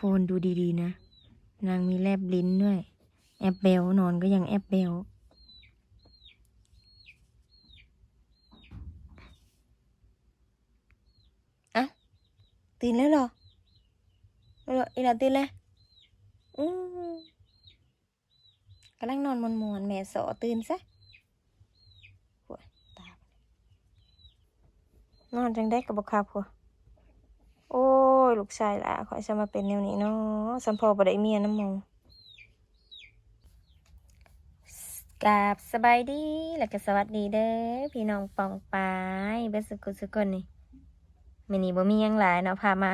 คนดูดีๆนะ นางมีแลบลิ้นด้วย แอบเบลนอนก็ยังแอบเบลอะตื่นแล้วเหรอหรออีหลาตื่นแล้วอืมกำลังนอนมวนๆแม่สอตื่นซะโอ้ยตานอนจังได้กับบกคับหัว โอ้ย ลูกชายละขอจะมาเป็นแนวนี้เนาะสัมพอบ่ได้เมียน้ำมงกราบสบายดีแล้วก็สวัสดีเด้อพี่น้องปองปายเบสกุสุกคนนี่มื้อนี้บ่มียังหลายเนาะพามา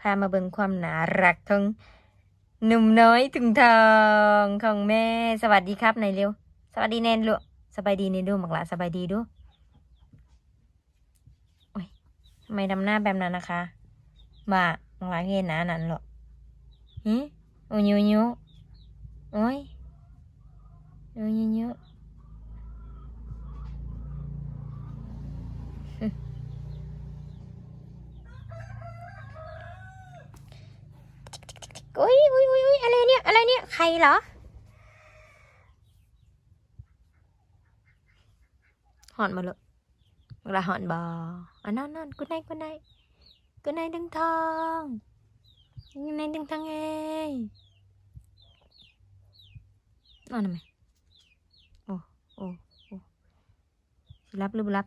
พามาเบิ่งความหนารักของหนุ่มน้อยถึงทองของแม่ สวัสดีครับนายเร็ว สวัสดีแนนลูกสบายดีนี่ดูหมักละสบายดีดูทำไมดำหน้าแบบนั้นนะคะ บ่ามังลาเห็นหนานั้นหรอฮิโอ้ยยยโอ้ยโอ้ยยยอุ้ยอุ้ยอุ้ยอุ้ยอะไรเนี่ย อะไรเนี่ย ใครเหรอ หอนมาเลยเวลาหอนบออะนอนนอนกูไนกูไน กูไนดึงทองกูไนดึงทองเอ้ยนอนทำไมโอ้โอ้โอ้รับหรือไม่รับ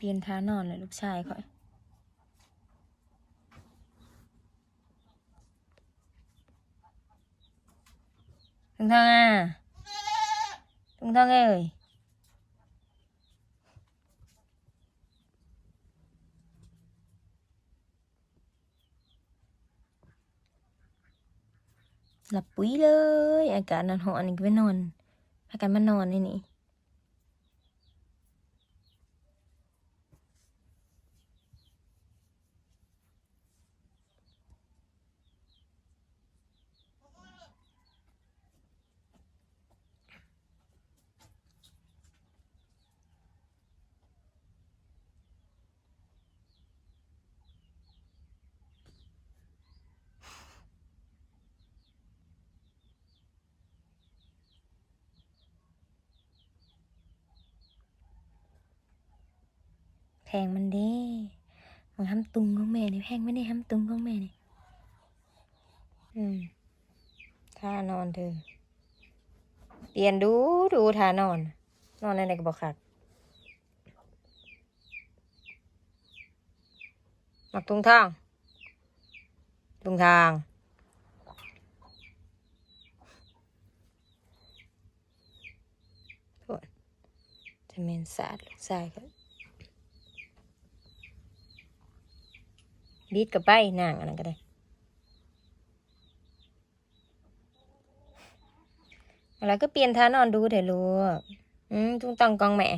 เปลี่ยนท่านอนเลยลูกชายค่อยตึงทองอะตึงทองเอ้ยหลับปุ๋ยเลย อากาศนอนหอนนี่ก็ไปนอนพากันมานอนนี่นี่ แพงมันเด้ของห้ำตุงของแม่นี่แพงไม่ได้ห้ำตุงของแม่นี่อืมท่านอนเธอ เปลี่ยนดูดูท่านอน นอนอะไรก็บอกขาดหมักตุงทาง ตุงทางโทษจะเมนสาดลูกชายก็ บีดกับไปนางอันนั้นก็ได้แล้วก็เปลี่ยนท่านอนดูเถอะลูกอืมตุ้งตังกองแม่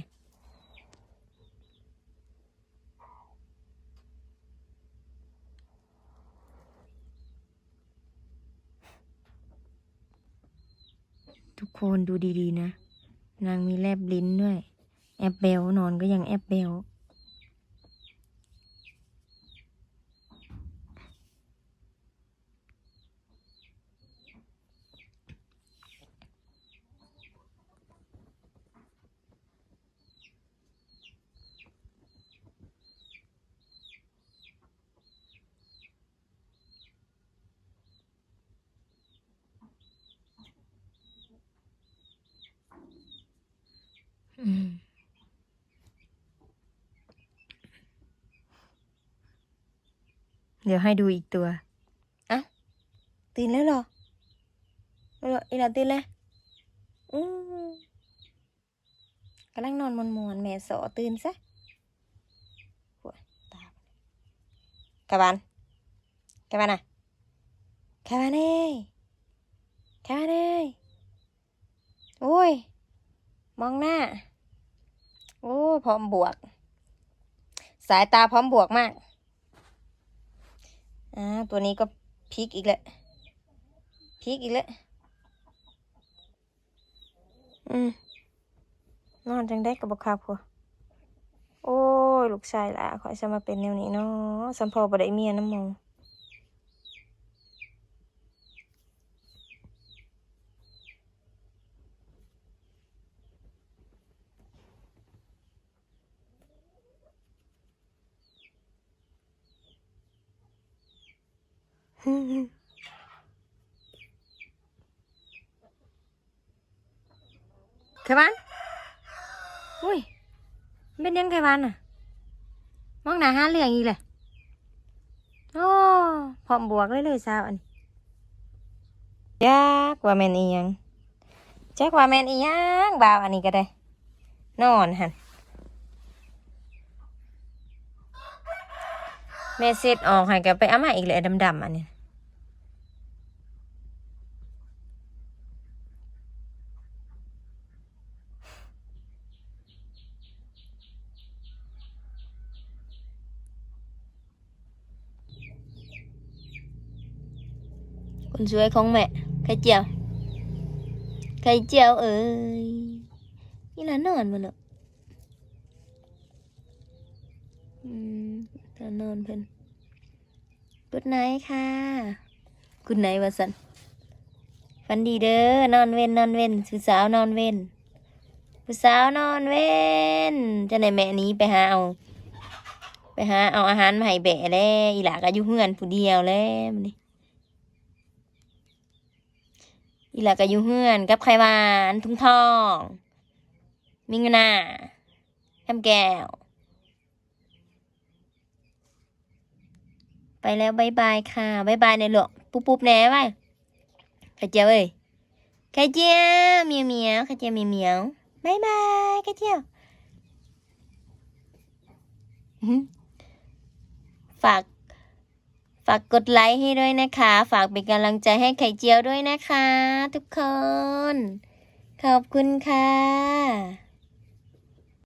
ทุกคนดูดีๆนะ นางมีแลบลิ้นด้วย แอบเบลนอนก็ยังแอบเบล เดี๋ยวให้ดูอีกตัวอะตื่นแล้วเหรอหรออีหลาตื่นแล้วอืมกำลังนอนมวนๆแม่สอตื่นซะโอ้ยตากะบานกะบานอะกะบานเอ้ยกบานเอ้ยโอ้ย มองหน้า โอ้ พร้อมบวก สายตาพร้อมบวกมาก อ่าตัวนี้ก็พลิกอีกแล้วพลิกอีกแล้วอืมนอนจังได้กับบกคาพัวโอ้ย ลูกชายล่ะขอจะมาเป็นแนวนี้เนาะสัมพอบได้เมียน้ำมอง ไขบ้านอุ้ยมันเป็นยังไขบ้านอะ มองหน้าหาเรื่องอีกเลยโอ้พร้อมบวกเลยเลยสาวอันนี้จักว่าแมนอียังจักว่าแมนอียังบ่าวอันนี้ก็ได้ นอนหันแม่เสร็จออกให้ก็ไปเอามาอีกเลยดำๆอันนี้ คนสวยของแม่ไข่เจียวไข่เจียวเอ้ยนี่ละนอนมันเนอะอืมละนอนเพิ่นกุดไนค่ะกุดไนวะสันฟันดีเด้อนอนเว้นนอนเว้นผู้สาวนอนเว้นผู้สาวนอนเว้นจะไหนแม่นี้ไปหาเอาไปหาเอาอาหารมาให้แบะแล้วอีหลาก็อยู่เฮือนผู้เดียวแล้วมันนี่ อีหลาก็อยู่เฮือนกับไขวานทุ่งทอง มิงนาแฮมแก้ว ไปแล้วบายบายค่ะบายบายในหลวงปุ๊บปุ๊บแน่ไปไข่เจียวเอ้ยไข่เจียวเมียวเมียวไข่เจียวเมียวเมียวบายบายไข่เจียวฝากากกดไลค์ให้ด้วยนะคะ ฝากเป็นกำลังใจให้ไข่เจียวด้วยนะคะ ทุกคน ขอบคุณค่ะ